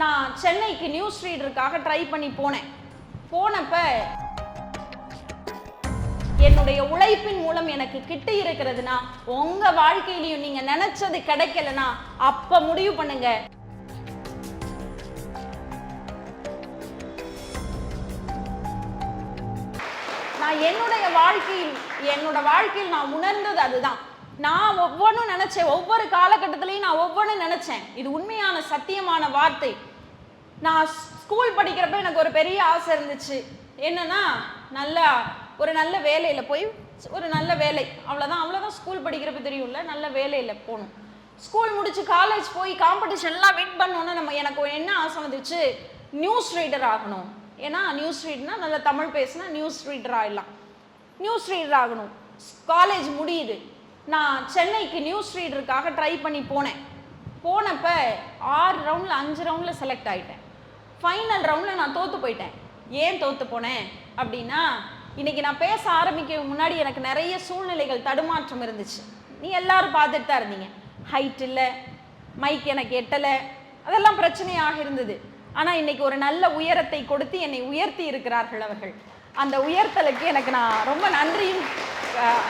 நான் சென்னைக்கு news ரீடருக்காக try பண்ணி போனேன். போனப்ப என்னுடைய உழைப்பின் மூலம் எனக்கு கிட்ட இருக்கிறதுனா உங்க வாழ்க்கையிலையும் நீங்க நினைச்சது கிடைக்கலனா அப்ப முடிவு பண்ணுங்க. நான் என்னுடைய வாழ்க்கையில் என்னோட வாழ்க்கையில் நான் உணர்ந்தது அதுதான். நான் ஒவ்வொன்றும் நினைச்சேன். ஒவ்வொரு காலகட்டத்திலையும் நான் ஒவ்வொன்றும் நினைச்சேன். இது உண்மையான சத்தியமான வார்த்தை. நான் ஸ்கூல் படிக்கிறப்ப எனக்கு ஒரு பெரிய ஆசை இருந்துச்சு. என்னன்னா நல்லா ஒரு நல்ல வேலையில் போய் ஒரு நல்ல வேலை. அவ்வளோதான் அவ்வளோதான் ஸ்கூல் படிக்கிறப்ப தெரியும்ல நல்ல வேலையில் போகணும். ஸ்கூல் முடிச்சு காலேஜ் போய் காம்படிஷன்லாம் வின் பண்ணோன்னு நம்ம எனக்கு என்ன ஆசை வந்துச்சு? நியூஸ் ரீடர் ஆகணும். ஏன்னா நியூஸ் ரீட்னா நல்ல தமிழ் பேசினா நியூஸ் ரீடர் ஆகிடலாம் நியூஸ் ரீடர் ஆகணும். காலேஜ் முடியுது. நான் சென்னைக்கு நியூஸ் ரீடருக்காக ட்ரை பண்ணி போனேன். போனப்போ ஆறு ரவுண்டில் அஞ்சு ரவுண்டில் செலக்ட் ஆகிட்டேன் ஃபைனல் ரவுண்டில் நான் தோற்று போயிட்டேன். ஏன் தோற்று போனேன்? அப்படின்னா இன்னைக்கு நான் பேச ஆரம்பிக்க முன்னாடி எனக்கு நிறைய சூழ்நிலைகள் தடுமாற்றம் இருந்துச்சு. நீ எல்லாரும் பார்த்துட்டு தான் இருந்தீங்க. ஹைட் இல்லை மைக் எனக்கு எட்டலை அதெல்லாம் பிரச்சனையாக இருந்தது. ஆனால் இன்னைக்கு ஒரு நல்ல உயரத்தை கொடுத்து என்னை உயர்த்தி இருக்கிறார்கள் அவர்கள். அந்த உயர்த்தலுக்கு எனக்கு நான் ரொம்ப நன்றியும்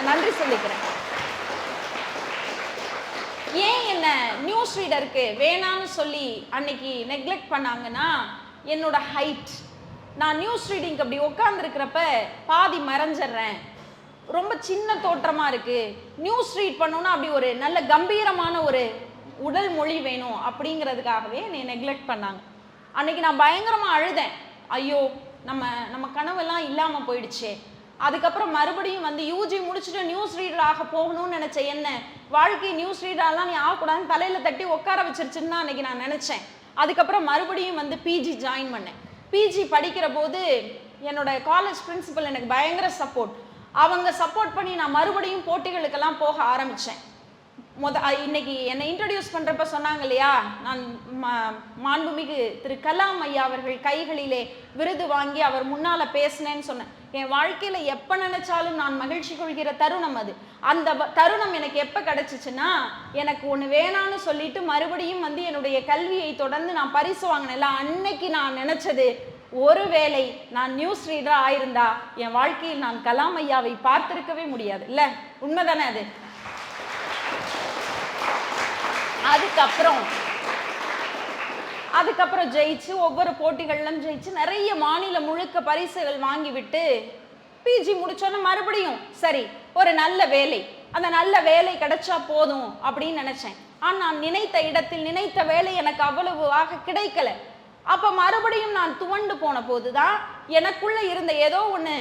நன்றி சொல்லிக்கிறேன். ஏன் என்ன நியூஸ் ரீடருக்கு வேணான்னு சொல்லி அன்னைக்கு நெக்லெக்ட் பண்ணாங்கன்னா என்னோட ஹைட் நான் நியூஸ் ரீடிங் அப்படி உட்காந்துருக்கிறப்ப பாதி மறைஞ்சிடுறேன். ரொம்ப சின்ன தோற்றமாக இருக்குது நியூஸ் ரீட் பண்ணோன்னா அப்படி ஒரு நல்ல கம்பீரமான ஒரு உடல் மொழி வேணும் அப்படிங்கிறதுக்காகவே என்னை நெக்லெக்ட் பண்ணாங்க. அன்னைக்கு நான் பயங்கரமாக அழுதேன். ஐயோ நம்ம நம்ம கனவெல்லாம் இல்லாமல் போயிடுச்சே. அதுக்கப்புறம் மறுபடியும் வந்து யூஜி முடிச்சுட்டு நியூஸ் ரீடர் ஆக போகணும்னு நினச்சேன் என்ன? வாழ்க்கை நியூஸ் ரீடர்லாம் நீ ஆகக்கூடாதுன்னு தலையில் தட்டி உட்கார வச்சிருச்சுன்னு தான் அன்னைக்கு நான் நினைச்சேன். அதுக்கப்புறம் மறுபடியும் வந்து பிஜி ஜாயின் பண்ணேன். பிஜி படிக்கிற போது என்னோட காலேஜ் பிரின்சிபல் எனக்கு பயங்கர சப்போர்ட் அவங்க சப்போர்ட் பண்ணி நான் மறுபடியும் போட்டிகளுக்கெல்லாம் போக ஆரம்பித்தேன் முத இன்னைக்கு என்னை இன்ட்ரடியூஸ் பண்ணுறப்ப சொன்னாங்க இல்லையா? நான் மாண்புமிகு திரு கலாம் ஐயா அவர்கள் கைகளிலே விருது வாங்கி அவர் முன்னால் பேசினேன்னு சொன்னேன். என் வாழ்க்கையில் எப்போ நினைச்சாலும் நான் மகிழ்ச்சி கொள்கிற தருணம் அது. அந்த தருணம் எனக்கு எப்போ கிடச்சிச்சுன்னா எனக்கு ஒன்று வேணான்னு சொல்லிட்டு மறுபடியும் வந்து என்னுடைய கல்வியை தொடர்ந்து நான் பரிசு வாங்கினேன்ல அன்னைக்கு நான் நினச்சது ஒருவேளை நான் நியூஸ் ரீடராக ஆயிருந்தா என் வாழ்க்கையில் நான் கலாம் ஐயாவை பார்த்திருக்கவே முடியாது. இல்லை உண்மைதானே அது? அதுக்கப்புறம் அதுக்கப்புறம் ஜெயிச்சு ஒவ்வொரு போட்டிகள்லாம் ஜெயிச்சு நிறைய மாநிலம் முழுக்க பரிசுகள் வாங்கிவிட்டு பிஜி முடிச்சோன்னா மறுபடியும் சரி ஒரு நல்ல வேலை. அந்த நல்ல வேலை கிடைச்சா போதும் அப்படின்னு நினைச்சேன். ஆனால் நான் நினைத்த இடத்தில் நினைத்த வேலை எனக்கு அவ்வளவாக கிடைக்கல. அப்ப மறுபடியும் நான் துவண்டு போன போதுதான் எனக்குள்ள இருந்த ஏதோ ஒன்று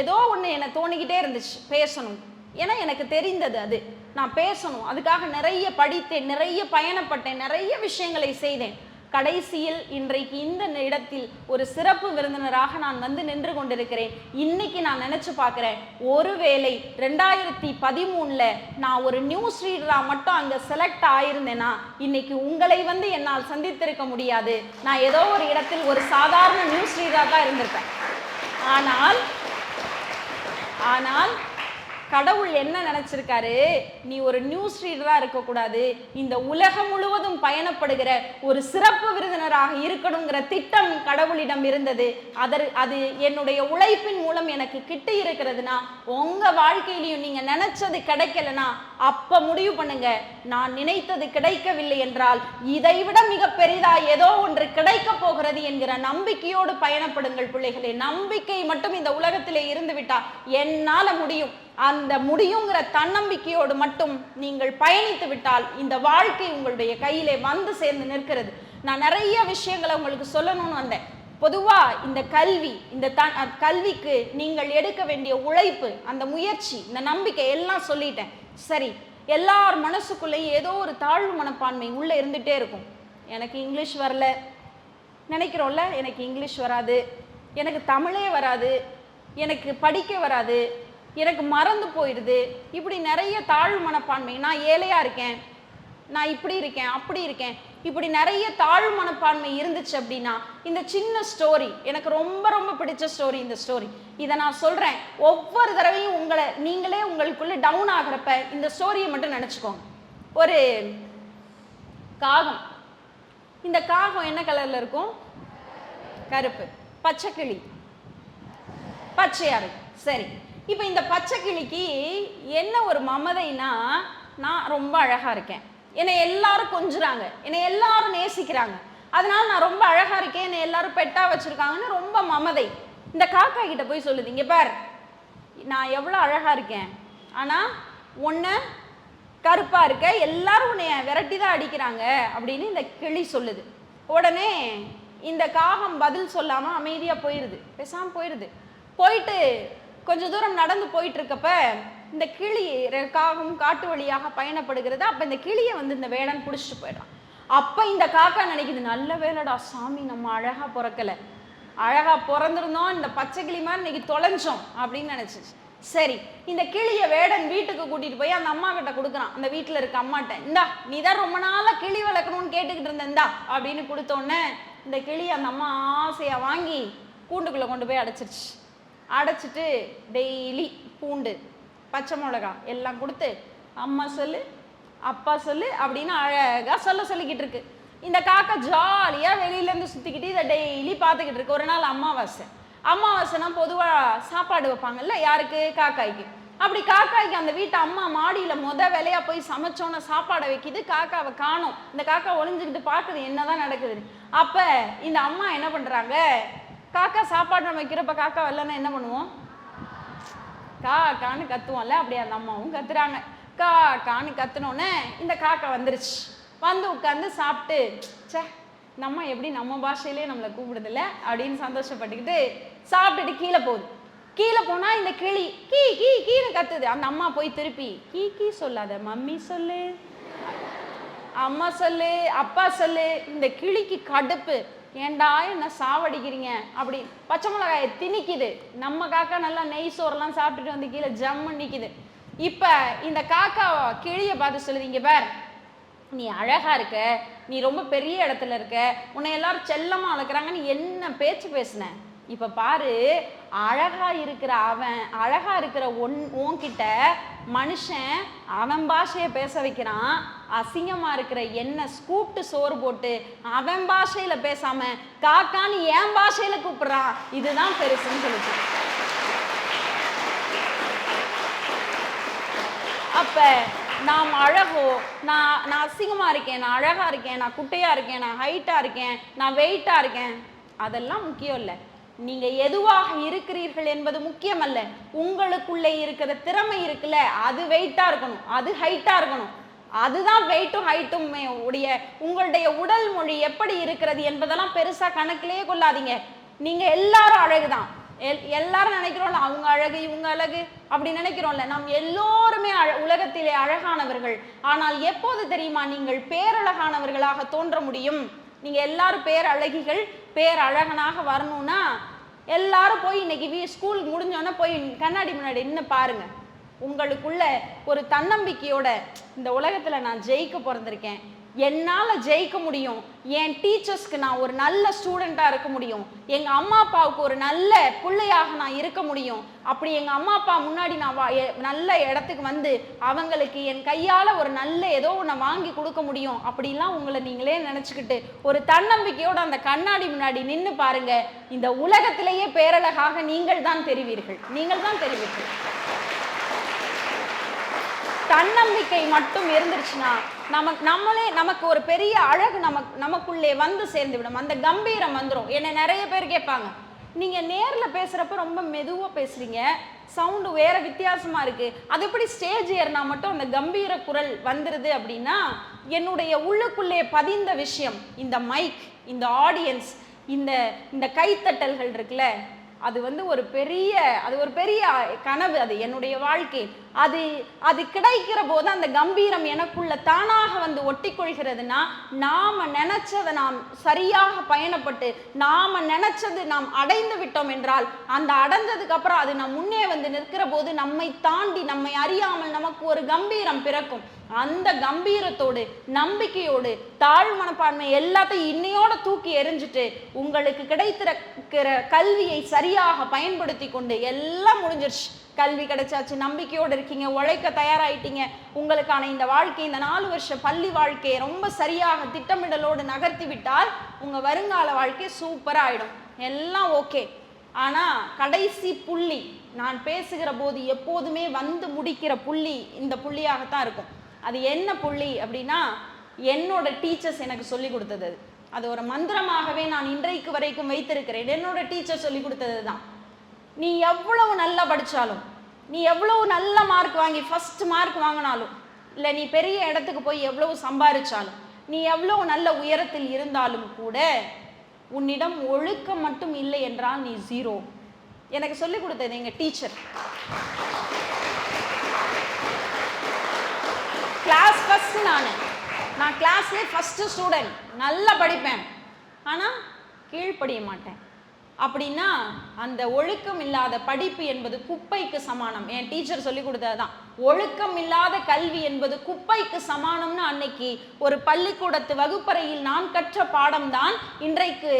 ஏதோ ஒன்று என்னை தோணிக்கிட்டே இருந்துச்சு பேசணும். ஏன்னா எனக்கு தெரிந்தது அது. நான் பேசணும். அதுக்காக நிறைய படித்தேன் நிறைய பயணப்பட்டேன் நிறைய விஷயங்களை செய்தேன். கடைசியில் இன்றைக்கு இந்த இடத்தில் ஒரு சிறப்பு விருந்தினராக நான் வந்து நின்று கொண்டிருக்கிறேன். இன்னைக்கு நான் நினைச்சு பார்க்குறேன் ஒருவேளை ரெண்டாயிரத்தி பதிமூணில் நான் ஒரு நியூஸ் ரீடராக மட்டும் அங்கே செலக்ட் ஆயிருந்தேன்னா இன்னைக்கு உங்களை வந்து என்னால் சந்தித்திருக்க முடியாது. நான் ஏதோ ஒரு இடத்தில் ஒரு சாதாரண நியூஸ் ரீடராக தான் இருந்திருப்பேன். ஆனால் ஆனால் கடவுள் என்ன நினைச்சிருக்காரு? நீ ஒரு நியூஸ் ரீடராக இருக்கக்கூடாது. இந்த உலகம் முழுவதும் பயணப்படுகிற ஒரு சிறப்பு விருந்தினராக இருக்கணுங்கிற திட்டம் கடவுளிடம் இருந்தது. அதர் அது என்னுடைய உழைப்பின் மூலம் எனக்கு கிட்ட இருக்கிறதுனா உங்கள் வாழ்க்கையிலையும் நீங்கள் நினச்சது கிடைக்கலனா அப்ப முடிவு பண்ணுங்க. நான் நினைத்தது கிடைக்கவில்லை என்றால் இதைவிட மிக பெரிதா ஏதோ ஒன்று கிடைக்க போகிறது என்கிற நம்பிக்கையோடு பயணப்படுங்கள் பிள்ளைகளே. நம்பிக்கை மட்டும் இந்த உலகத்திலே இருந்துவிட்டா என்னால முடியும். அந்த முடியுங்கிற தன்னம்பிக்கையோடு மட்டும் நீங்கள் பயணித்து விட்டால் இந்த வாழ்க்கை உங்களுடைய கையிலே வந்து சேர்ந்து நிற்கிறது. நான் நிறைய விஷயங்களை உங்களுக்கு சொல்லணும்னு வந்தேன். பொதுவாக இந்த கல்வி இந்த த கல்விக்கு நீங்கள் எடுக்க வேண்டிய உழைப்பு அந்த முயற்சி இந்த நம்பிக்கை எல்லாம் சொல்லிட்டேன். சரி எல்லார் மனசுக்குள்ளேயும் ஏதோ ஒரு தாழ்வு மனப்பான்மை உள்ளே இருந்துகிட்டே இருக்கும். எனக்கு இங்கிலீஷ் வரல. நினைக்கிறோம்ல எனக்கு இங்கிலீஷ் வராது. எனக்கு தமிழே வராது. எனக்கு படிக்க வராது. எனக்கு மறந்து போயிடுது. இப்படி நிறைய தாழ்வு மனப்பான்மை. நான் ஏழையாக இருக்கேன். நான் இப்படி இருக்கேன் அப்படி இருக்கேன். இப்படி நிறைய தாழ்வு மனப்பான்மை இருந்துச்சு அப்படின்னா இந்த சின்ன ஸ்டோரி எனக்கு ரொம்ப ரொம்ப பிடிச்ச ஸ்டோரி இந்த ஸ்டோரி இதை நான் சொல்றேன். ஒவ்வொரு தடவையும் உங்களை நீங்களே உங்களுக்குள்ள டவுன் ஆகிறப்ப இந்த ஸ்டோரியை மட்டும் நினச்சிக்கோங்க. ஒரு காகம். இந்த காகம் என்ன கலர்ல இருக்கும்? கருப்பு. பச்சை கிளி. சரி. இப்போ இந்த பச்சை கிளிக்கு என்ன ஒரு மமதைனா நான் ரொம்ப அழகா இருக்கேன். என்னை எல்லாரும் கொஞ்சுறாங்க. என்னை எல்லாரும் நேசிக்கிறாங்க. அதனால நான் ரொம்ப அழகா இருக்கேன். என்னை எல்லாரும் பெட்டா வச்சிருக்காங்கன்னு ரொம்ப மமதை. இந்த காக்கா கிட்ட போய் சொல்லுது இங்க பார். நான் எவ்வளோ அழகா இருக்கேன். ஆனா ஒன்று கருப்பா இருக்க. எல்லாரும் உன்னைய விரட்டி தான் அடிக்கிறாங்க. அப்படின்னு இந்த கிளி சொல்லுது. உடனே இந்த காகம் பதில் சொல்லாம அமைதியா போயிருது. பேசாம போயிருது. போயிட்டு கொஞ்ச தூரம் நடந்து போயிட்டு இருக்கப்ப இந்த கிளி காகம் காட்டு வழியாக பயணப்படுகிறது. அப்போ இந்த கிளியை வந்து இந்த வேடன் பிடிச்சிட்டு போயிடுறான். அப்போ இந்த காக்கா நினைக்குது நல்ல வேலைடா சாமி நம்ம அழகாக பிறக்கல. அழகாக பிறந்திருந்தோம் இந்த பச்சை கிளி மாதிரி இன்னைக்கு தொலைஞ்சோம் அப்படின்னு நினச்சிச்சு. சரி இந்த கிளியை வேடன் வீட்டுக்கு கூட்டிட்டு போய் அந்த அம்மா கிட்ட கொடுக்குறான். அந்த வீட்டில் இருக்க அம்மாட்ட இந்தா நீ தான் ரொம்ப நாளாக கிளி வளர்க்கணும்னு கேட்டுக்கிட்டு இருந்த இந்தா அப்படின்னு கொடுத்தோடனே இந்த கிளி அந்த அம்மா ஆசையாக வாங்கி கூண்டுக்குள்ளே கொண்டு போய் அடைச்சிருச்சு. அடைச்சிட்டு டெய்லி பூண்டு பச்சை மிளகா எல்லாம் கொடுத்து அம்மா சொல்லு அப்பா சொல்லு அப்படின்னு அழகாக சொல்ல சொல்லிக்கிட்டு இருக்கு. இந்த காக்கா ஜாலியாக வெளியிலேருந்து சுற்றிக்கிட்டு சுத்திக்கிட்டு இதை டெய்லி பார்த்துக்கிட்டு இருக்கு. ஒரு நாள் அமாவாசை. அமாவாசைனா பொதுவாக சாப்பாடு வைப்பாங்கல்ல யாருக்கு? காக்காய்க்கு. அப்படி காக்காய்க்கு அந்த வீட்டு அம்மா மாடியில் முத வேலையாக போய் சமைச்சோன்னு சாப்பாடை வைக்குது காக்காவை காணும். இந்த காக்கா ஒளிஞ்சுக்கிட்டு பார்க்குது என்னதான் நடக்குதுன்னு அப்போ இந்த அம்மா என்ன பண்ணுறாங்க காக்கா சாப்பாடு நம்ம வைக்கிறப்ப காக்கா வரலன்னா என்ன பண்ணுவோம்? கா கான்னு கத்துவோம்ல அப்படியே அந்த அம்மாவும் கத்துறாங்க. கா கான்னு கத்துனோடனே இந்த காக்கா வந்துருச்சு. வந்து உட்காந்து சாப்பிட்டு ச்சே இந்த அம்மா எப்படி நம்ம பாஷையிலே நம்மளை கூப்பிடுதில்ல அப்படின்னு சந்தோஷப்பட்டுக்கிட்டு சாப்பிட்டுட்டு கீழே போகுது. கீழே போனா இந்த கிளி கீ கீ கீன்னு கத்துது. அந்த அம்மா போய் திருப்பி கீ கீ சொல்லாத மம்மி சொல்லு அம்மா சொல்லு அப்பா சொல்லு. இந்த கிளிக்கு கடுப்பு. ஏன்டா என்ன சாவடிக்கிறீங்க? அப்படி பச்சை மிளகாயை திணிக்குது. நம்ம காக்கா நல்லா நெய் சோறெல்லாம் சாப்பிட்டுட்டு வந்து கீழே ஜம்மு நிற்கிது இப்போ இந்த காக்கா கிளியை பார்த்து சொல்லுது இங்க பார். நீ அழகா இருக்க. நீ ரொம்ப பெரிய இடத்துல இருக்க. உன்னை எல்லாரும் செல்லமாக வளர்க்குறாங்க நீ என்ன பேச்சு பேசினேன் இப்ப பாரு அழகா இருக்கிற அவன் அழகா இருக்கிற ஒன் உன்கிட்ட மனுஷன் அவன் பாஷையை பேச வைக்கிறான் அசிங்கமா இருக்கிற என்ன கூப்பிட்டு சோறு போட்டு அவன் பாஷையில பேசாம காக்கான்னு என் பாஷையில கூப்பிடுறான் இதுதான் பெருசுன்னு சொல்லிட்டு. அப்ப நாம் அழகோ நான் நான் அசிங்கமா இருக்கேன் நான் அழகா இருக்கேன் நான் குட்டையா இருக்கேன் நான் ஹைட்டா இருக்கேன் நான் வெயிட்டா இருக்கேன் அதெல்லாம் முக்கியம் இல்லை. நீங்க எதுவாக இருக்கிறீர்கள் என்பது முக்கியமல்ல. உங்களுக்குள்ளே இருக்கிற திறமை இருக்குல்ல அது வெயிட்டா இருக்கணும் அது ஹைட்டா இருக்கணும். அதுதான் வெயிட்டும் ஹைட்டும் உடைய உங்களுடைய உடல் மொழி எப்படி இருக்கிறது என்பதெல்லாம் பெருசா கணக்கிலேயே கொள்ளாதீங்க. நீங்க எல்லாரும் அழகுதான். எல் எல்லாரும் நினைக்கிறோம்ல அவங்க அழகு இவங்க அழகு அப்படி நினைக்கிறோம்ல. நாம் எல்லோருமே அழ உலகத்திலே அழகானவர்கள். ஆனால் எப்போது தெரியுமா நீங்கள் பேரழகானவர்களாக தோன்ற முடியும்? நீங்க எல்லாரும் பேரழகிகள் பேரழகனாக வரணும்னா எல்லாரும் போய் இன்னைக்கு வீ ஸ்கூல் முடிஞ்சோன்னே போய் கண்ணாடி முன்னாடி நின்று பாருங்க. உங்களுக்குள்ள ஒரு தன்னம்பிக்கையோட இந்த உலகத்துல நான் ஜெயிக்க பிறந்திருக்கேன் என்னால் ஜெயிக்க முடியும். என் டீச்சர்ஸ்க்கு நான் ஒரு நல்ல ஸ்டூடெண்ட்டாக இருக்க முடியும். எங்கள் அம்மா அப்பாவுக்கு ஒரு நல்ல பிள்ளையாக நான் இருக்க முடியும். அப்படி எங்கள் அம்மா அப்பா முன்னாடி நான் வா- எ- நல்ல இடத்துக்கு வந்து அவங்களுக்கு என் கையால் ஒரு நல்ல ஏதோ ஒன்று வாங்கி கொடுக்க முடியும். அப்படிலாம் உங்களை நீங்களே நினச்சிக்கிட்டு ஒரு தன்னம்பிக்கையோட அந்த கண்ணாடி முன்னாடி நின்று பாருங்கள் இந்த உலகத்திலேயே பேரழகாக நீங்கள் தான் தெரிவீர்கள். நீங்கள் தான் தெரிவீர்கள். தன்னம்பிக்கை மட்டும் இருந்துருச்சுன்னா நமக்கு நம்மளே நமக்கு ஒரு பெரிய அழகு நமக்கு நமக்குள்ளே வந்து சேர்ந்து விடும் அந்த கம்பீரம் வந்துடும் என்னை நிறைய பேர் கேட்பாங்க நீங்கள் நேரில் பேசுகிறப்ப ரொம்ப மெதுவாக பேசுறீங்க. சவுண்டு வேற வித்தியாசமாக இருக்குது அது எப்படி ஸ்டேஜ் ஏறினா மட்டும் அந்த கம்பீர குரல் வந்துடுது அப்படின்னா என்னுடைய உள்ளுக்குள்ளே பதிந்த விஷயம் இந்த மைக் இந்த ஆடியன்ஸ் இந்த இந்த கைத்தட்டல்கள் இருக்குல்ல அது வந்து ஒரு பெரிய அது ஒரு பெரிய கனவு அது என்னுடைய வாழ்க்கை. அது அது கிடைக்கிற போது அந்த கம்பீரம் எனக்குள்ள தானாக வந்து ஒட்டிக்கொள்கிறதுனா நாம நினைச்சதை நாம் சரியாக பயணப்பட்டு நாம நினைச்சது நாம் அடைந்து விட்டோம் என்றால் அந்த அடைஞ்சதுக்கு அப்புறம் அது நம் முன்னே வந்து நிற்கிற போது நம்மை தாண்டி நம்மை அறியாமல் நமக்கு ஒரு கம்பீரம் பிறக்கும். அந்த கம்பீரத்தோடு நம்பிக்கையோடு தாழ் மனப்பான்மை எல்லாத்தையும் இன்னையோட தூக்கி எறிஞ்சிட்டு உங்களுக்கு கிடைத்திருக்கிற கல்வியை சரியாக பயன்படுத்தி கொண்டு எல்லாம் முடிஞ்சிருச்சு. கல்வி கிடைச்சாச்சு நம்பிக்கையோடு இருக்கீங்க உழைக்க தயாராயிட்டீங்க. உங்களுக்கான இந்த வாழ்க்கை இந்த நாலு வருஷ பள்ளி வாழ்க்கையை ரொம்ப சரியாக திட்டமிடலோடு நகர்த்தி விட்டால் உங்கள் வருங்கால வாழ்க்கை சூப்பராக ஆகிடும் எல்லாம் ஓகே ஆனால் கடைசி புள்ளி நான் பேசுகிற போது எப்போதுமே வந்து முடிக்கிற புள்ளி இந்த புள்ளியாகத்தான் இருக்கும். அது என்ன புள்ளி அப்படின்னா என்னோட டீச்சர்ஸ் எனக்கு சொல்லி கொடுத்தது. அது. அது ஒரு மந்திரமாகவே நான் இன்றைக்கு வரைக்கும் வைத்திருக்கிறேன். என்னோட டீச்சர் சொல்லி கொடுத்தது தான் நீ எவ்வளவு நல்லா படித்தாலும் நீ எவ்வளவு நல்ல மார்க் வாங்கி ஃபர்ஸ்ட் மார்க் வாங்கினாலும் இல்லை நீ பெரிய இடத்துக்கு போய் எவ்வளவு சம்பாரிச்சாலும் நீ எவ்வளவு நல்ல உயரத்தில் இருந்தாலும் கூட உன்னிடம் ஒழுக்கம் மட்டும் இல்லை என்றால் நீ ஜீரோ எனக்கு சொல்லி கொடுத்தது எங்கள் டீச்சர் கிளாஸ் ஃபஸ்ட்டு நான். நான் கிளாஸ்லேயே ஃபஸ்ட்டு ஸ்டூடெண்ட் நல்லா படிப்பேன். ஆனால் கீழ்ப்படிய மாட்டேன். அப்படின்னா அந்த ஒழுக்கம் இல்லாத படிப்பு என்பது குப்பைக்கு சமானம். என் டீச்சர் சொல்லி கொடுத்ததுதான். ஒழுக்கம் இல்லாத கல்வி என்பது குப்பைக்கு சமானம்னு அன்னைக்கு ஒரு பள்ளிக்கூடத்து வகுப்பறையில் நான் கற்ற பாடம்தான் இன்றைக்கு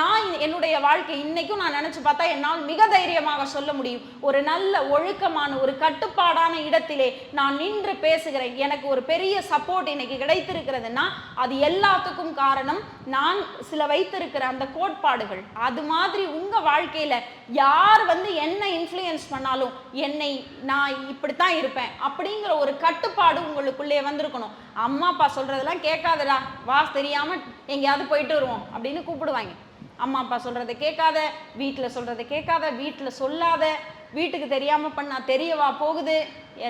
நான் என்னுடைய வாழ்க்கை இன்னைக்கும் நான் நினைச்சு பார்த்தா என்னால் மிக தைரியமாக சொல்ல முடியும். ஒரு நல்ல ஒழுக்கமான ஒரு கட்டுப்பாடான இடத்திலே நான் நின்று பேசுகிறேன். எனக்கு ஒரு பெரிய சப்போர்ட் இன்னைக்கு கிடைத்திருக்கிறதுன்னா அது எல்லாத்துக்கும் காரணம் நான் சில வைத்திருக்கிற அந்த கோட்பாடுகள். அது மாதிரி மாதிரி உங்கள் வாழ்க்கையில் யார் வந்து என்ன இன்ஃப்ளூயன்ஸ் பண்ணாலும் என்னை நான் இப்படி தான் இருப்பேன் அப்படிங்கிற ஒரு கட்டுப்பாடு உங்களுக்குள்ளே வந்திருக்கணும். அம்மா அப்பா சொல்கிறதெல்லாம் கேட்காதடா. வா தெரியாமல் எங்கேயாவது போயிட்டு வருவோம் அப்படின்னு கூப்பிடுவாங்க. அம்மா அப்பா சொல்கிறத கேட்காத. வீட்டில் சொல்கிறத கேட்காத. வீட்டில் சொல்லாத. வீட்டுக்கு தெரியாமல் பண்ணா தெரியவா போகுது?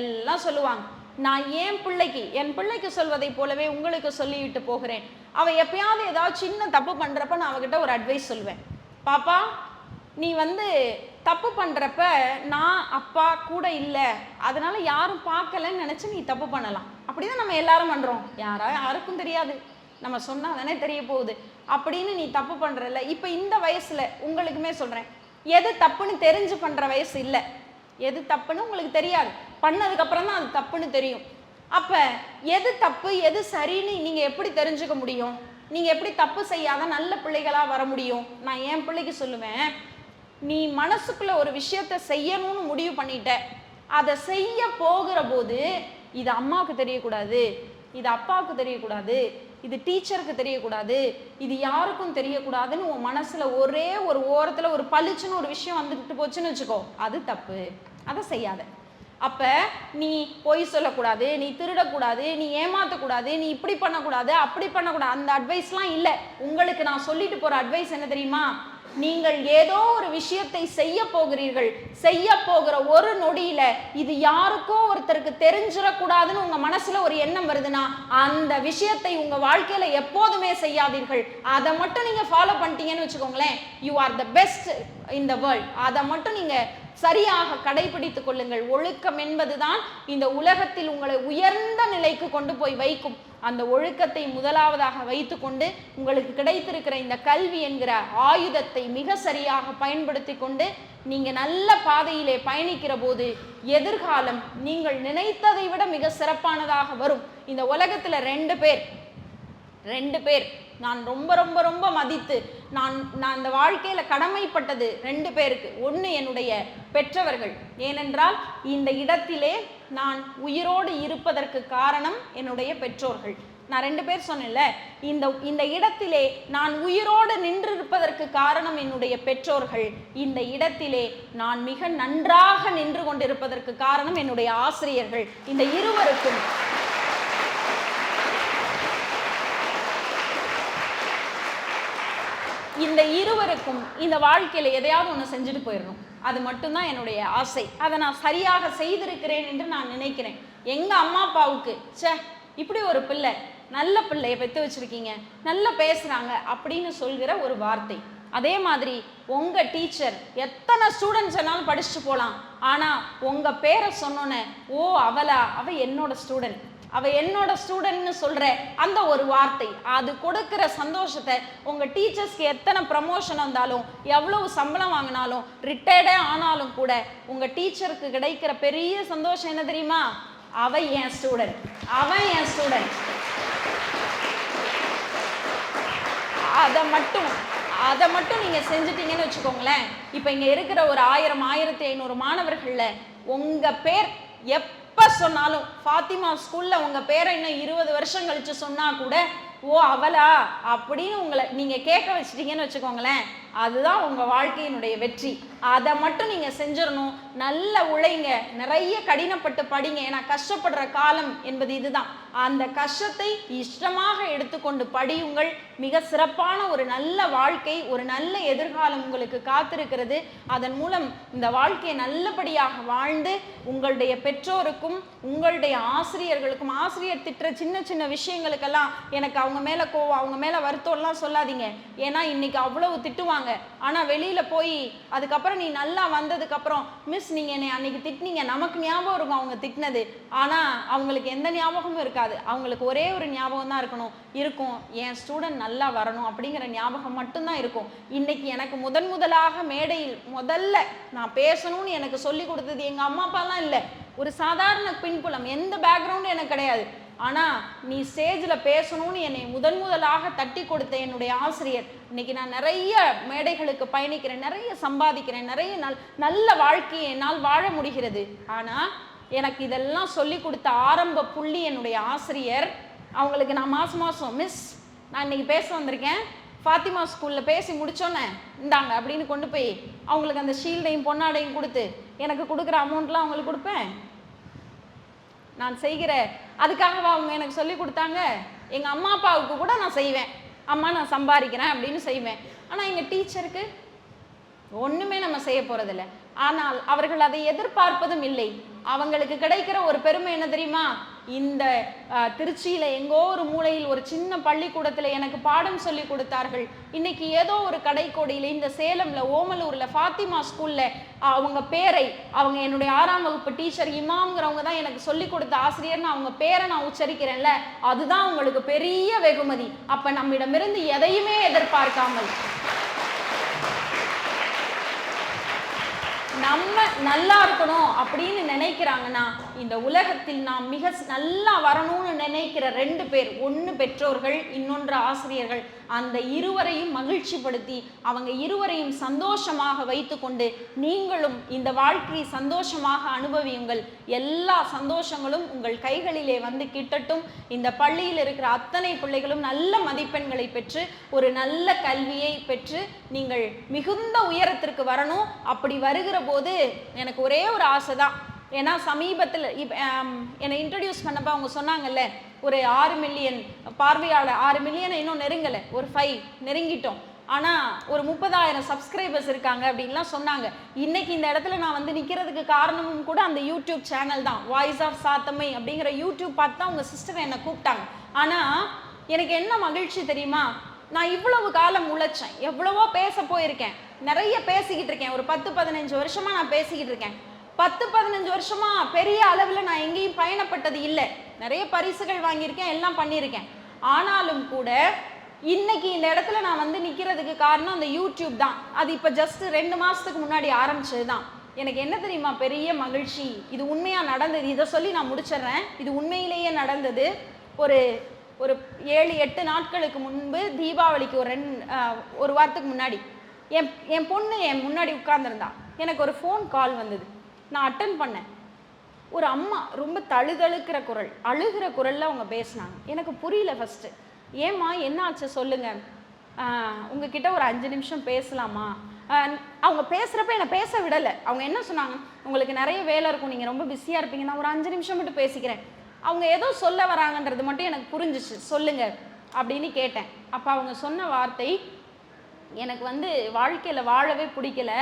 எல்லாம் சொல்லுவாங்க. நான் என் பிள்ளைக்கு என் பிள்ளைக்கு சொல்வதை போலவே உங்களுக்கு சொல்லிவிட்டு போகிறேன். அவள் எப்பயாவது ஏதாவது சின்ன தப்பு பண்ணுறப்ப நான் அவகிட்ட ஒரு அட்வைஸ் சொல்லுவேன் பாப்பா நீ வந்து தப்பு பண்ணுறப்ப நான் அப்பா கூட இல்லை. அதனால் யாரும் பார்க்கலன்னு நினச்சி நீ தப்பு பண்ணலாம். அப்படிதான் நம்ம எல்லாரும் பண்ணுறோம் யாரா யாருக்கும் தெரியாது. நம்ம சொன்னால் தானே தெரிய போகுது. அப்படின்னு நீ தப்பு பண்ணுறல இப்போ இந்த வயசில் உங்களுக்குமே சொல்கிறேன் எது தப்புன்னு தெரிஞ்சு பண்ணுற வயசு இல்லை. எது தப்புன்னு உங்களுக்கு தெரியாது. பண்ணதுக்கப்புறம் தான் அது தப்புன்னு தெரியும். அப்போ எது தப்பு எது சரின்னு நீங்கள் எப்படி தெரிஞ்சுக்க முடியும்? நீங்க எப்படி தப்பு செய்யாத நல்ல பிள்ளைகளா வர முடியும்? நான் என் பிள்ளைக்கு சொல்லுவேன் நீ மனசுக்குள்ள ஒரு விஷயத்த செய்யணும்னு முடிவு பண்ணிட்ட. அதை செய்ய போகிற போது இது அம்மாவுக்கு தெரியக்கூடாது இது அப்பாவுக்கு தெரியக்கூடாது இது டீச்சருக்கு தெரியக்கூடாது இது யாருக்கும் தெரியக்கூடாதுன்னு உன் மனசுல ஒரே ஒரு ஓரத்துல ஒரு பளிச்சுன்னு ஒரு விஷயம் வந்துக்கிட்டு போச்சுன்னு வச்சுக்கோ. அது தப்பு. அதை செய்யாத. அப்போ நீ பொய் சொல்லக்கூடாது நீ திருடக்கூடாது நீ ஏமாற்றக்கூடாது நீ இப்படி பண்ணக்கூடாது அப்படி பண்ணக்கூடாது. அந்த அட்வைஸ்லாம் இல்லை. உங்களுக்கு நான் சொல்லிட்டு போகிற அட்வைஸ் என்ன தெரியுமா? நீங்கள் ஏதோ ஒரு விஷயத்தை செய்ய போகிறீர்கள். செய்ய போகிற ஒரு நொடியில இது யாருக்கோ ஒருத்தருக்கு தெரிஞ்சிடக்கூடாதுன்னு உங்க மனசுல ஒரு எண்ணம் வருதுன்னா அந்த விஷயத்தை உங்க வாழ்க்கையில எப்போதுமே செய்யாதீர்கள். அதை மட்டும் நீங்க ஃபாலோ பண்ணிட்டீங்கன்னு வச்சுக்கோங்களேன். You are the best in the world அதை மட்டும் நீங்க சரியாக கடைபிடித்துக் கொள்ளுங்கள். ஒழுக்கம் என்பதுதான் இந்த உலகத்தில் உங்களை உயர்ந்த நிலைக்கு கொண்டு போய் வைக்கும். அந்த ஒழுக்கத்தை முதலாவதாக வைத்துக்கொண்டு உங்களுக்கு கிடைத்திருக்கிற இந்த கல்வி என்கிற ஆயுதத்தை மிக சரியாக பயன்படுத்தி கொண்டு நீங்கள் நல்ல பாதையிலே பயணிக்கிற போது எதிர்காலம் நீங்கள் நினைத்ததை விட மிக சிறப்பானதாக வரும். இந்த உலகத்தில் ரெண்டு பேர் ரெண்டு பேர். நான் ரொம்ப ரொம்ப ரொம்ப மதித்து நான் நான் இந்த வாழ்க்கையில் கடமைப்பட்டது ரெண்டு பேருக்கு. ஒன்று என்னுடைய பெற்றவர்கள். ஏனென்றால் இந்த இடத்திலே நான் உயிரோடு இருப்பதற்கு காரணம் என்னுடைய பெற்றோர்கள். நான் ரெண்டு பேர் சொன்னேன்ல இந்த இந்த இடத்திலே நான் உயிரோடு நின்றிருப்பதற்கு காரணம் என்னுடைய பெற்றோர்கள். இந்த இடத்திலே நான் மிக நன்றாக நின்று கொண்டிருப்பதற்கு காரணம் என்னுடைய ஆசிரியர்கள். இந்த இருவருக்கும் இந்த இருவருக்கும் இந்த வாழ்க்கையில் எதையாவது ஒன்று செஞ்சுட்டு போயிடணும். அது மட்டும்தான் என்னுடைய ஆசை. அதை நான் சரியாக செய்திருக்கிறேன் என்று நான் நினைக்கிறேன். எங்கள் அம்மா அப்பாவுக்கு ச்சே இப்படி ஒரு பிள்ளை நல்ல பிள்ளையை பெற்று வச்சிருக்கீங்க நல்லா பேசுகிறாங்க அப்படின்னு சொல்கிற ஒரு வார்த்தை. அதே மாதிரி உங்கள் டீச்சர் எத்தனை ஸ்டூடெண்ட்ஸ் வேணாலும் படிச்சுட்டு போகலாம் ஆனால் உங்கள் பேரை சொன்னோன்னே ஓ அவளா? அவ என்னோட ஸ்டூடெண்ட் அவ என்னோட ஸ்டூடெண்ட்னு சொல்கிற அந்த ஒரு வார்த்தை. அது கொடுக்குற சந்தோஷத்தை உங்கள் டீச்சர்ஸ்க்கு எத்தனை ப்ரமோஷன் வந்தாலும் எவ்வளவு சம்பளம் வாங்கினாலும் ரிட்டையர்டே ஆனாலும் கூட உங்கள் டீச்சருக்கு கிடைக்கிற பெரிய சந்தோஷம் என்ன தெரியுமா? அவ என் ஸ்டூடெண்ட் அவன் என் ஸ்டூடெண்ட் அதை மட்டும் அதை மட்டும் நீங்கள் செஞ்சிட்டீங்கன்னு வச்சுக்கோங்களேன். இப்போ இங்கே இருக்கிற ஒரு ஆயிரம் ஆயிரத்தி ஐநூறு மாணவர்களில் உங்கள் பேர் எப்போ சொன்னாலும் ஃபாத்திமா ஸ்கூலில் உங்கள் பேரை இன்னும் இருபது வருஷம் கழித்து சொன்னால் கூட ஓ அவளா? அப்படின்னு உங்களை நீங்கள் கேட்க வச்சிட்டீங்கன்னு வச்சுக்கோங்களேன். அதுதான் உங்கள் வாழ்க்கையினுடைய வெற்றி. அதை மட்டும் நீங்கள் செஞ்சிடணும். நல்ல உழைங்க. நிறைய கடினப்பட்டு படிங்க. ஏன்னா கஷ்டப்படுற காலம் என்பது இதுதான். அந்த கஷ்டத்தை இஷ்டமாக எடுத்துக்கொண்டு படியுங்கள். மிக சிறப்பான ஒரு நல்ல வாழ்க்கை ஒரு நல்ல எதிர்காலம் உங்களுக்கு காத்திருக்கிறது. அதன் மூலம் இந்த வாழ்க்கையை நல்லபடியாக வாழ்ந்து உங்களுடைய பெற்றோருக்கும் உங்களுடைய ஆசிரியர்களுக்கும் ஆசிரியர் திட்டுற சின்ன சின்ன விஷயங்களுக்கெல்லாம் எனக்கு அவங்க அவங்க மேலே கோவம் அவங்க மேலே வருத்தம்லாம் சொல்லாதீங்க. ஏன்னா இன்னைக்கு அவ்வளவு திட்டுவாங்க. ஆனால் வெளியில் போய் அதுக்கப்புறம் நீ நல்லா வந்ததுக்கப்புறம் மிஸ் நீங்கள் என்னை அன்னைக்கு திட்டினீங்க. நமக்கு ஞாபகம் இருக்கும் அவங்க திட்டினது. ஆனால் அவங்களுக்கு எந்த ஞாபகமும் இருக்காது. அவங்களுக்கு ஒரே ஒரு ஞாபகம் தான் இருக்கணும். இருக்கும். என் ஸ்டூடெண்ட் நல்லா வரணும் அப்படிங்கிற ஞாபகம் மட்டும்தான் இருக்கும். இன்னைக்கு எனக்கு முதன் முதலாக மேடையில் முதல்ல நான் பேசணும்னு எனக்கு சொல்லி கொடுத்தது எங்கள் அம்மா அப்பாலாம் இல்லை. ஒரு சாதாரண பின்புலம். எந்த பேக்ரவுண்டும் எனக்கு கிடையாது. ஆனால் நீ ஸ்டேஜில் பேசணும்னு என்னை முதன் முதலாக தட்டி கொடுத்த என்னுடைய ஆசிரியர். இன்னைக்கு நான் நிறைய மேடைகளுக்கு பயணிக்கிறேன் நிறைய சம்பாதிக்கிறேன் நிறைய நல் நல்ல வாழ்க்கையை என்னால் வாழ முடிகிறது. ஆனால் எனக்கு இதெல்லாம் சொல்லி கொடுத்த ஆரம்ப புள்ளி என்னுடைய ஆசிரியர். அவங்களுக்கு நான் மாதம் மாதம் மிஸ் நான் இன்னைக்கு பேச வந்திருக்கேன். ஃபாத்திமா ஸ்கூலில் பேசி முடிச்சோன்னே இந்தாங்க அப்படின்னு கொண்டு போய் அவங்களுக்கு அந்த ஷீல்டையும் பொன்னாடையும் கொடுத்து எனக்கு கொடுக்குற அமௌண்ட்லாம் அவங்களுக்கு கொடுப்பேன்? நான் செய்கிற அதுக்காகவா அவங்க எனக்கு சொல்லி கொடுத்தாங்க? எங்கள் அம்மா அப்பாவுக்கு கூட நான் செய்வேன். அம்மா நான் சம்பாதிக்கிறேன் அப்படின்னு செய்வேன். ஆனால் எங்கள் டீச்சருக்கு ஒன்றுமே நம்ம செய்ய போகிறதில்ல ஆனால் அவர்கள் அதை எதிர்பார்ப்பதும் இல்லை. அவங்களுக்கு கிடைக்கிற ஒரு பெருமை என்ன தெரியுமா? இந்த திருச்சியில் திருச்சியில எங்கோ ஒரு மூலையில் ஒரு சின்ன பள்ளிக்கூடத்துல எனக்கு பாடம் சொல்லி கொடுத்தார்கள். இன்னைக்கு ஏதோ ஒரு கடைக்கோடியில இந்த சேலம்ல ஓமலூர்ல ஃபாத்திமா ஸ்கூல்ல அவங்க பேரை அவங்க என்னுடைய ஆறாம் வகுப்பு டீச்சர் இமாம்ங்கிறவங்க தான் எனக்கு சொல்லி கொடுத்த ஆசிரியர்னு அவங்க பேரை நான் உச்சரிக்கிறேன்ல அதுதான் உங்களுக்கு பெரிய வெகுமதி. அப்ப நம்மிடமிருந்து எதையுமே எதிர்பார்க்காமல். நம்ம நல்லா இருக்கணும் அப்படின்னு நினைக்கிறாங்கன்னா இந்த உலகத்தில் நாம் மிக நல்லா வரணும்னு நினைக்கிற ரெண்டு பேர் ஒன்று பெற்றோர்கள் இன்னொன்று ஆசிரியர்கள் அந்த இருவரையும் மகிழ்ச்சிப்படுத்தி அவங்க இருவரையும் சந்தோஷமாக வைத்துக்கொண்டு நீங்களும் இந்த வாழ்க்கையை சந்தோஷமாக அனுபவியுங்கள். எல்லா சந்தோஷங்களும் உங்கள் கைகளிலே வந்து கிட்டட்டும். இந்த பள்ளியில் இருக்கிற அத்தனை பிள்ளைகளும் நல்ல மதிப்பெண்களை பெற்று ஒரு நல்ல கல்வியை பெற்று நீங்கள் மிகுந்த உயரத்திற்கு வரணும். அப்படி வருகிற போது எனக்கு ஒரே ஒரு ஆசை தான் ஏன்னா சமீபத்தில் இப்போ என்னை இன்ட்ரடியூஸ் பண்ணப்போ அவங்க சொன்னாங்கல்ல ஒரு ஆறு மில்லியன் பார்வையாளர் ஆறு மில்லியனை இன்னும் நெருங்கலை ஒரு ஃபைவ் நெருங்கிட்டோம். ஆனால் ஒரு முப்பதாயிரம் சப்ஸ்கிரைபர்ஸ் இருக்காங்க அப்படின்லாம் சொன்னாங்க. இன்னைக்கு இந்த இடத்துல நான் வந்து நிற்கிறதுக்கு காரணமும் கூட அந்த யூடியூப் சேனல் தான். வாய்ஸ் ஆஃப் சாத்தமை அப்படிங்கிற யூடியூப் பார்த்து தான் உங்கள் சிஸ்டர் என்னை கூப்பிட்டாங்க. ஆனால் எனக்கு என்ன மகிழ்ச்சி தெரியுமா? நான் இவ்வளவு காலம் உழைச்சேன். எவ்வளவோ பேச போயிருக்கேன். நிறைய பேசிக்கிட்டு இருக்கேன். ஒரு பத்து பதினஞ்சு வருஷமா நான் பேசிக்கிட்டு இருக்கேன். பத்து பதினஞ்சு வருஷமா பெரிய அளவில் நான் எங்கேயும் பயணப்பட்டது இல்லை. நிறைய பரிசுகள் வாங்கியிருக்கேன். எல்லாம் பண்ணியிருக்கேன். ஆனாலும் கூட இன்னைக்கு இந்த இடத்துல நான் வந்து நிற்கிறதுக்கு காரணம் அந்த யூடியூப் தான். அது இப்போ ஜஸ்ட் ரெண்டு மாதத்துக்கு முன்னாடி ஆரம்பிச்சது தான் எனக்கு என்ன தெரியுமா? பெரிய மகிழ்ச்சி. இது உண்மையாக நடந்தது? இதை சொல்லி நான் முடிச்சிடுறேன். இது உண்மையிலேயே நடந்தது. ஒரு ஒரு ஏழு எட்டு நாட்களுக்கு முன்பு தீபாவளிக்கு ஒரு ரெண்டு ஒரு வாரத்துக்கு முன்னாடி. என் என் பொண்ணு என் முன்னாடி உட்கார்ந்துருந்தா. எனக்கு ஒரு ஃபோன் கால் வந்தது. நான் அட்டன் பண்ணேன். ஒரு அம்மா ரொம்ப தழுதழுக்கிற குரல் அழுகிற குரலில் அவங்க பேசினாங்க. எனக்கு புரியல ஃபஸ்ட்டு ஏம்மா என்ன ஆச்சு சொல்லுங்க. உங்ககிட்ட ஒரு அஞ்சு நிமிஷம் பேசலாமா? அவங்க பேசுகிறப்ப என்னை பேச விடலை. அவங்க என்ன சொன்னாங்க? உங்களுக்கு நிறைய வேலை இருக்கும். நீங்கள் ரொம்ப பிஸியாக இருப்பீங்க. நான் ஒரு அஞ்சு நிமிஷம் மட்டும் பேசிக்கிறேன். அவங்க ஏதோ சொல்ல வராங்கன்றது மட்டும் எனக்கு புரிஞ்சிச்சு. சொல்லுங்க. அப்படின்னு கேட்டேன். அப்போ அவங்க சொன்ன வார்த்தை எனக்கு வந்து வாழ்க்கையில் வாழவே பிடிக்கல.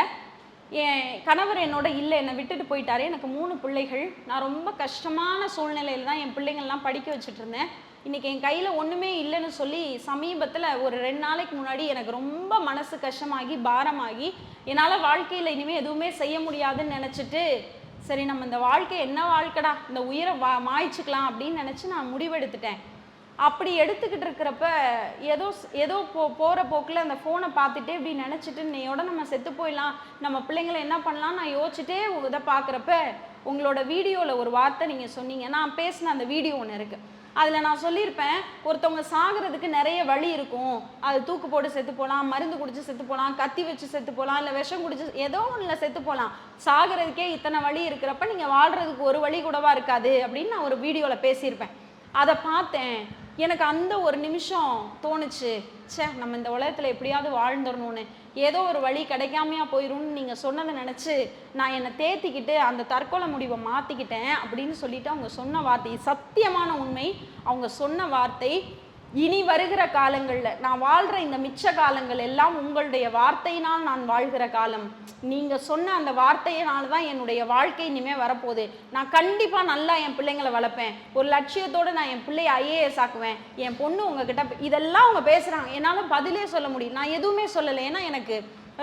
என் கணவர் என்னோட இல்லை என்னை விட்டுட்டு போயிட்டாரு. எனக்கு மூணு பிள்ளைகள். நான் ரொம்ப கஷ்டமான சூழ்நிலையில் தான் என் பிள்ளைங்கள்லாம் படிக்க வச்சுட்டு இருந்தேன். இன்றைக்கி என் கையில் ஒன்றுமே இல்லைன்னு சொல்லி சமீபத்தில் ஒரு ரெண்டு நாளைக்கு முன்னாடி எனக்கு ரொம்ப மனசு கஷ்டமாகி பாரமாகி என்னால் வாழ்க்கையில் இனிமேல் எதுவுமே செய்ய முடியாதுன்னு நினச்சிட்டு சரி நம்ம இந்த வாழ்க்கை என்ன வாழ்க்கைடா? இந்த உயிரை வா மாய்ச்சிக்கலாம் அப்படின்னு நினச்சி நான் முடிவெடுத்துட்டேன். அப்படி எடுத்துக்கிட்டு இருக்கிறப்ப ஏதோ ஏதோ போ போகிற போக்கில் அந்த ஃபோனை பார்த்துட்டே இப்படி நினச்சிட்டு இன்னையோட நம்ம செத்து போயிடலாம். நம்ம பிள்ளைங்களை என்ன பண்ணலாம் நான் யோசிச்சுட்டே இதை பார்க்குறப்ப உங்களோட வீடியோவில் ஒரு வார்த்தை நீங்கள் சொன்னீங்க. நான் பேசின அந்த வீடியோ ஒன்று இருக்குது அதில் நான் சொல்லியிருப்பேன் ஒருத்தவங்க சாகிறதுக்கு நிறைய வழி இருக்கும். அது தூக்கு போட்டு செத்து போகலாம் மருந்து குடிச்சு செத்து போகலாம் கத்தி வச்சு செத்து போகலாம் இல்லை விஷம் குடிச்சு ஏதோ ஒன்றில் செத்து போகலாம் சாகிறதுக்கே இத்தனை வழி இருக்கிறப்ப நீங்கள் வாழ்கிறதுக்கு ஒரு வழி கூடவா இருக்காது அப்படின்னு நான் ஒரு வீடியோவில் பேசியிருப்பேன். அதை பார்த்தேன். எனக்கு அந்த ஒரு நிமிஷம் தோணுச்சு. ச்சே நம்ம இந்த உலகத்தில் எப்படியாவது வாழ்ந்துடணும்னு. ஏதோ ஒரு வழி கிடைக்காமையா போயிடும்னு நீங்கள் சொன்னதை நினச்சி நான் என்னை தேத்திக்கிட்டு அந்த தற்கொலை முடிவை மாற்றிக்கிட்டேன் அப்படின்னு சொல்லிட்டு அவங்க சொன்ன வார்த்தை சத்தியமான உண்மை. அவங்க சொன்ன வார்த்தை இனி வருகிற காலங்களில் நான் வாழ்கிற இந்த மிச்ச காலங்கள் எல்லாம் உங்களுடைய வார்த்தையினால் நான் வாழ்கிற காலம். நீங்கள் சொன்ன அந்த வார்த்தையினால் தான் என்னுடைய வாழ்க்கை இனிமேல் வரப்போகுது. நான் கண்டிப்பாக நல்லா என் பிள்ளைங்களை வளர்ப்பேன். ஒரு லட்சியத்தோடு நான் என் பிள்ளைய ஐஏஎஸ் ஆக்குவேன். என் பொண்ணு உங்ககிட்ட இதெல்லாம் அவங்க பேசுகிறாங்க என்னால் பதிலே சொல்ல முடியும். நான் எதுவுமே சொல்லலை. ஏன்னா எனக்கு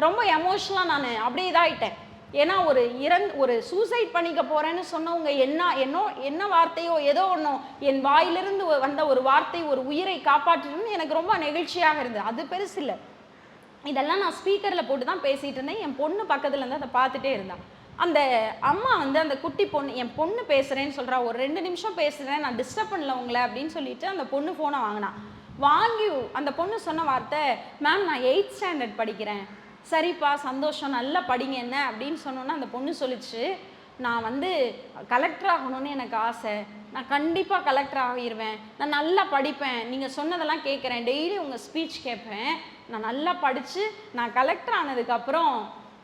ரொம்ப எமோஷ்னலாக நான் அப்படியே இதாகிட்டேன் ஏன்னா ஒரு இறந் ஒரு சூசைட் பண்ணிக்க போறேன்னு சொன்னவங்க என்ன என்னோ என்ன வார்த்தையோ ஏதோ ஒன்றும் என் வாயிலிருந்து வந்த ஒரு வார்த்தை ஒரு உயிரை காப்பாற்றுன்னு எனக்கு ரொம்ப நெகிழ்ச்சியாக இருந்தது. அது பெருசு இல்லை. இதெல்லாம் நான் ஸ்பீக்கரில் போட்டு தான் பேசிட்டு இருந்தேன். என் பொண்ணு பக்கத்துல இருந்து அதை பார்த்துட்டே இருந்தான் அந்த அம்மா வந்து அந்த குட்டி பொண்ணு என் பொண்ணு பேசுகிறேன்னு சொல்கிறா ஒரு ரெண்டு நிமிஷம் பேசுகிறேன் நான் டிஸ்டர்ப் பண்ணல உங்களை அப்படின்னு சொல்லிட்டு அந்த பொண்ணு ஃபோனை வாங்கினா. வாங்கி அந்த பொண்ணு சொன்ன வார்த்தை மேம் நான் எயிட் ஸ்டாண்டர்ட் படிக்கிறேன். சரிப்பா சந்தோஷம் நல்லா படிங்க என்ன? அப்படின்னு சொன்னோன்னா அந்த பொண்ணு சொல்லிச்சு நான் வந்து கலெக்டர் ஆகணும்னு எனக்கு ஆசை. நான் கண்டிப்பாக கலெக்டர் ஆகிடுவேன் நான் நல்லா படிப்பேன். நீங்கள் சொன்னதெல்லாம் கேட்குறேன். டெய்லி உங்கள் ஸ்பீச் கேட்பேன். நான் நல்லா படித்து நான் கலெக்டர் ஆனதுக்கப்புறம்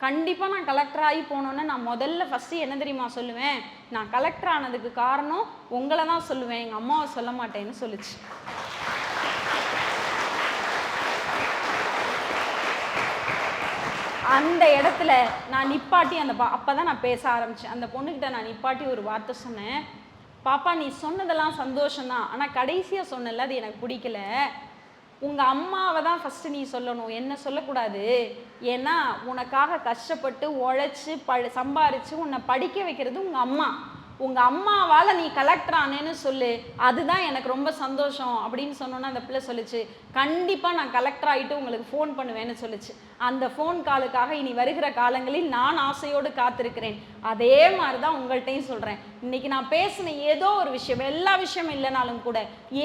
கண்டிப்பாக நான் கலெக்டர் ஆகி போனோன்னு நான் முதல்ல ஃபஸ்ட்டு என்ன தெரியுமா சொல்லுவேன்? நான் கலெக்டர் ஆனதுக்கு காரணம் உங்களை தான் சொல்லுவேன். எங்கள் அம்மாவை சொல்ல மாட்டேன்னு சொல்லிச்சு. அந்த இடத்துல நான் நிப்பாட்டி அந்த பா அப்போ தான் நான் பேச ஆரம்பித்தேன் அந்த பொண்ணுக்கிட்ட நான் நிப்பாட்டி ஒரு வார்த்தை சொன்னேன். பாப்பா நீ சொன்னதெல்லாம் சந்தோஷம்தான். ஆனால் கடைசியாக சொன்னல அது எனக்கு பிடிக்கல. உங்கள் அம்மாவை தான் ஃபஸ்ட்டு நீ சொல்லணும். என்ன சொல்லக்கூடாது? ஏன்னா உனக்காக கஷ்டப்பட்டு உழைச்சி ப சம்பாரித்து உன்னை படிக்க வைக்கிறது உங்கள் அம்மா. உங்கள் அம்மாவால் நீ கலெக்டர் ஆனேன்னு சொல்லு அதுதான் எனக்கு ரொம்ப சந்தோஷம் அப்படின்னு சொன்னோன்னே அந்த பிள்ளை சொல்லுச்சு. கண்டிப்பாக நான் கலெக்டர் ஆகிட்டு உங்களுக்கு ஃபோன் பண்ணுவேன்னு சொல்லுச்சு. அந்த ஃபோன் காலுக்காக இனி வருகிற காலங்களில் நான் ஆசையோடு காத்திருக்கிறேன். அதே மாதிரி தான் உங்கள்கிட்டையும் சொல்கிறேன் இன்னைக்கு நான் பேசின ஏதோ ஒரு விஷயம் எல்லா விஷயம் இல்லைனாலும் கூட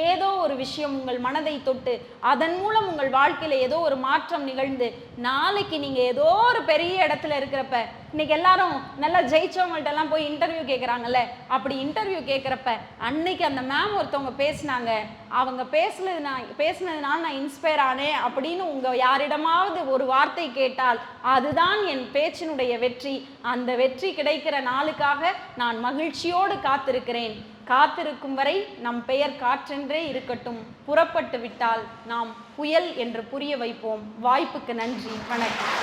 ஏதோ ஒரு விஷயம் உங்கள் மனதை தொட்டு அதன் மூலம் உங்கள் வாழ்க்கையில் ஏதோ ஒரு மாற்றம் நிகழ்ந்து நாளைக்கு நீங்கள் ஏதோ ஒரு பெரிய இடத்துல இருக்கிறப்ப இன்னைக்கு எல்லாரும் நல்லா ஜெயிச்சவங்கள்ட்ட எல்லாம் போய் இன்டர்வியூ கேட்குறாங்கல்ல அப்படி இன்டர்வியூ கேட்குறப்ப அன்னைக்கு அந்த மேம் ஒருத்தவங்க பேசினாங்க. அவங்க பேசுனது நான் பேசுனதுனால நான் இன்ஸ்பயர் ஆனேன் அப்படின்னு உங்க யாரிடமாவது ஒரு வார்த்தை கேட்டால் அதுதான் என் பேச்சினுடைய வெற்றி. அந்த வெற்றி கிடைக்கிற நாளுக்காக நான் மகிழ்ச்சியோடு காத்திருக்கிறேன். காத்திருக்கும் வரை நம் பெயர் காற்றென்றே இருக்கட்டும். புறப்பட்டு விட்டால் நாம் புயல் என்று புரிய வைப்போம். வாய்ப்புக்கு நன்றி. வணக்கம்.